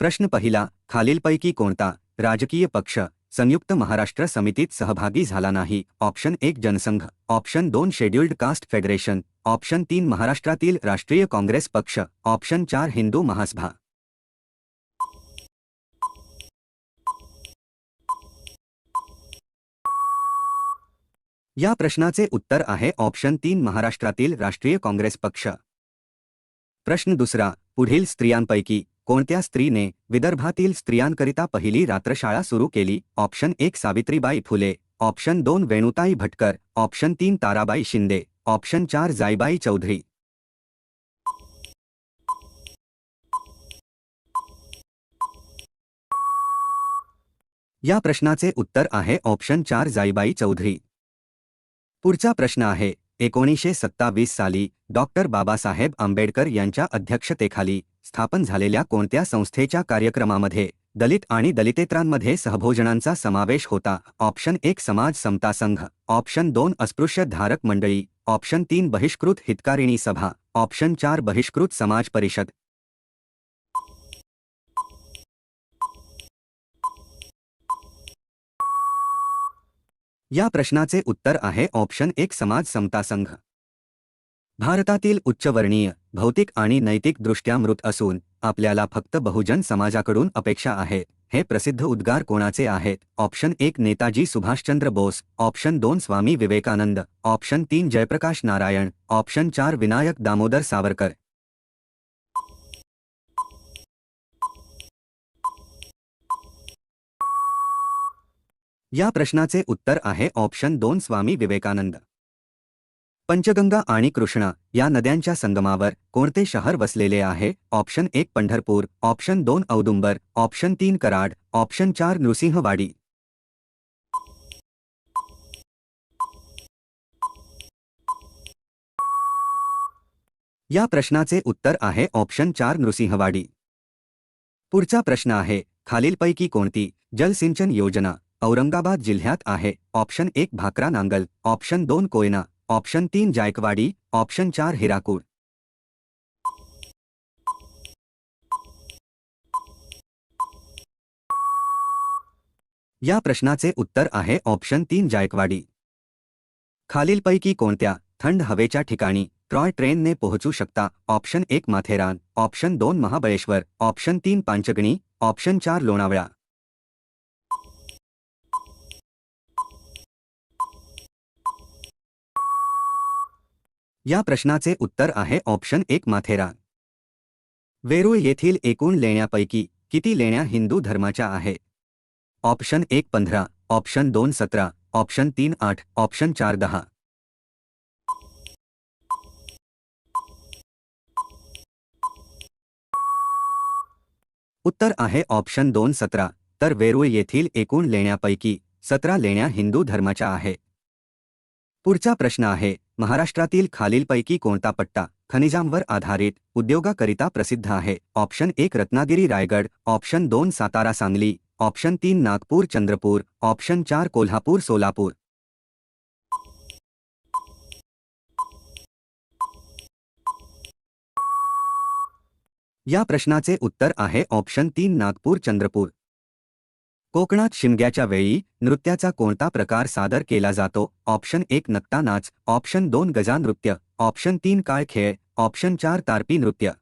प्रश्न पहिला, खालीलपैकी कोणता? राजकीय पक्ष, संयुक्त महाराष्ट्र समितीत सहभागी झाला नाही. ऑप्शन एक, जनसंघ. ऑप्शन दोन, शेड्युल्ड कास्ट फेडरेशन. ऑप्शन तीन, महाराष्ट्रातील राष्ट्रीय काँग्रेस पक्ष. ऑप्शन चार, हिंदू महासभा. या प्रश्नाचे उत्तर आहे ऑप्शन तीन, महाराष्ट्रातील राष्ट्रीय काँग्रेस पक्ष. प्रश्न दुसरा, पुढील स्त्रियांपैकी. कोणत्या स्त्रीने विदर्भातील स्त्रियांकरिता पहिली रात्रशाळा सुरू केली? ऑप्शन एक सावित्रीबाई फुले. ऑप्शन दोन वेणुताई भटकर. ऑप्शन तीन ताराबाई शिंदे. ऑप्शन चार जाईबाई चौधरी. या प्रश्नाचे उत्तर आहे. ऑप्शन चार जाईबाई चौधरी. पुढचा प्रश्न आहे. एकोणीसशे सत्तावीस साली डॉक्टर बाबासाहेब आंबेडकर यांच्या अध्यक्षतेखाली स्थापन झालेल्या कोणत्या संस्थेच्या कार्यक्रमामध्ये दलित आणि दलितेत्रांमध्ये सहभोजनांचा समावेश होता? ऑप्शन एक समाज समता संघ. ऑप्शन दोन अस्पृश्य धारक मंडळी. ऑप्शन तीन बहिष्कृत हितकारिणी सभा. ऑप्शन चार बहिष्कृत समाज परिषद. या प्रश्नाचे उत्तर आहे ऑप्शन एक समाज समता संघ. भारतातील उच्चवर्णीय भौतिक आणि नैतिकदृष्ट्या मृत असून आपल्याला फक्त बहुजन समाजाकडून अपेक्षा आहे. हे प्रसिद्ध उद्गार कोणाचे आहेत? ऑप्शन एक नेताजी सुभाषचंद्र बोस ऑप्शन दोन स्वामी विवेकानंद ऑप्शन तीन जयप्रकाश नारायण ऑप्शन चार विनायक दामोदर सावरकर. या प्रश्नाचे उत्तर आहे ऑप्शन दोन स्वामी विवेकानंद. पंचगंगा आणि कृष्णा या नद्यांच्या संगमावर कोणते शहर वसलेले आहे? ऑप्शन एक पंढरपूर ऑप्शन दोन औदुंबर ऑप्शन तीन कराड ऑप्शन चार नृसिंहवाडी. या प्रश्नाचे उत्तर आहे ऑप्शन चार नृसिंहवाडी. पुढचा प्रश्न आहे खालीलपैकी कोणती जलसिंचन योजना औरंगाबाद जिल्ह्यात आहे? ऑप्शन एक भाकरा नांगल ऑप्शन दोन कोयना ऑप्शन तीन जायकवाडी ऑप्शन चार हिराकूड या प्रश्नाचे उत्तर आहे ऑप्शन तीन जायकवाडी. खालीलपैकी कोणत्या थंड हवेच्या ठिकाणी ट्रॉय ट्रेनने पोहोचू शकता? ऑप्शन एक माथेरान ऑप्शन दोन महाबळेश्वर ऑप्शन तीन पांचगणी ऑप्शन चार लोणावळा. या प्रश्नाचे उत्तर आहे ऑप्शन एक माथेरान वेरूळ येथील एकूण लेण्यापैकी किती लेण्या हिंदू धर्माच्या आहे? ऑप्शन एक पंधरा, ऑप्शन दोन सतरा, ऑप्शन तीन आठ, ऑप्शन चार दहा. उत्तर आहे ऑप्शन दोन सतरा, तर वेरूळ येथील एकूण लेण्यापैकी सतरा लेण्या हिंदू धर्माच्या आहे. पुढचा प्रश्न आहे महाराष्ट्रातील खालीलपैकी कोणता पट्टा खनिजांवर आधारित उद्योगाकरिता प्रसिद्ध आहे? ऑप्शन एक रत्नागिरी रायगड, ऑप्शन दोन सातारा सांगली, ऑप्शन तीन नागपूर चंद्रपूर, ऑप्शन चार कोल्हापूर सोलापूर. या प्रश्नाचे उत्तर आहे ऑप्शन तीन नागपूर चंद्रपूर. कोकणात शिमग्याच्या वेळी नृत्याचा कोणता प्रकार सादर केला जातो? ऑप्शन एक नक्ता नाच ऑप्शन दोन गजा नृत्य ऑप्शन तीन काळ खेळ ऑप्शन चार तारपी नृत्य.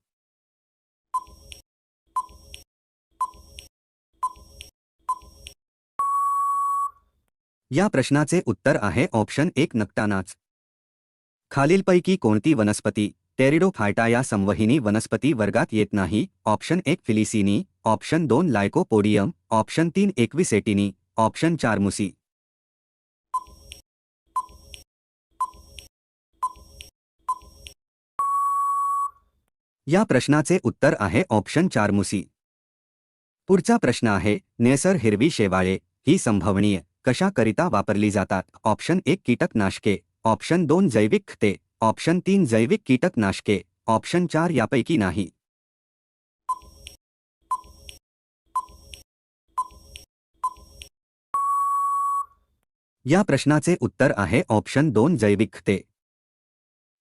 या प्रश्नाचे उत्तर आहे ऑप्शन एक नक्ता नाच. खालीलपैकी कोणती वनस्पती टेरिडोफायटा या संवहिनी वनस्पती वर्गात येत नाही? ऑप्शन एक फिलिसिनी ऑप्शन दोन लायकोपोडियम ऑप्शन तीन एकविसेटिनी ऑप्शन चार मुसी. या प्रश्नाचे उत्तर आहे ऑप्शन चार मुसी. पुढचा प्रश्न आहे नेसर हिरवी शेवाळे ही संभवनीय कशाकरिता वापरली जातात? ऑप्शन एक कीटकनाशके ऑप्शन दोन जैविक खते ऑप्शन तीन जैविक कीटकनाशके ऑप्शन चार यापैकी नाही. या प्रश्नाचे उत्तर आहे ऑप्शन दोन जैविकते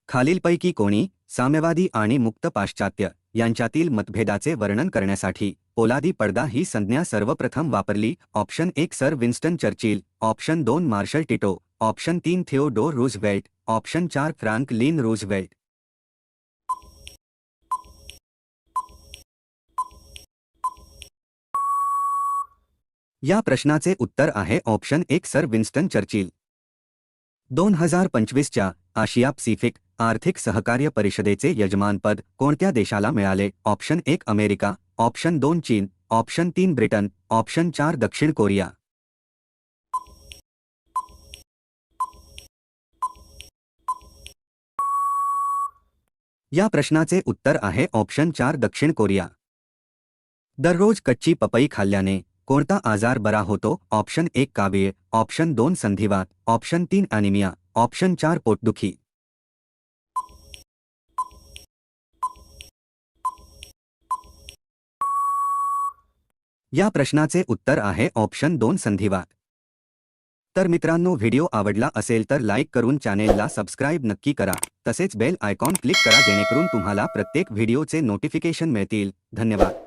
खालीलपैकी कोणी साम्यवादी आणि मुक्त पाश्चात्य यांच्यातील मतभेदाचे वर्णन करण्यासाठी पोलादी पडदा ही संज्ञा सर्वप्रथम वापरली ऑप्शन एक सर विन्स्टन चर्चिल ऑप्शन दोन मार्शल टिटो ऑप्शन तीन थिओडोर रुझवेल्ट ऑप्शन चार फ्रँक लीन रूझवेल्ट. या प्रश्नाचे उत्तर आहे ऑप्शन एक सर विन्स्टन चर्चिल. दोन हज़ार पंचवीसच्या आशिया पॅसिफिक आर्थिक सहकार्य परिषदेचे यजमानपद कोणत्या देशाला मिळाले? ऑप्शन एक अमेरिका, ऑप्शन दोन चीन, ऑप्शन तीन ब्रिटन, ऑप्शन चार दक्षिण कोरिया. या प्रश्नाचे उत्तर आहे ऑप्शन चार दक्षिण कोरिया. दररोज कच्ची पपई खाल्ल्याने कोणता आजार बरा होतो? ऑप्शन एक कावीळ ऑप्शन दोन संधिवात ऑप्शन तीन अॅनिमिया ऑप्शन चार पोटदुखी. या प्रश्नाचे उत्तर आहे ऑप्शन दोन संधिवात. तर मित्रांनो व्हिडिओ आवडला असेल तर लाईक करून चॅनेलला सबस्क्राईब नक्की करा. तसेच बेल आयकॉन क्लिक करा जेणेकरून तुम्हाला प्रत्येक व्हिडिओचे नोटिफिकेशन मिळतील. धन्यवाद.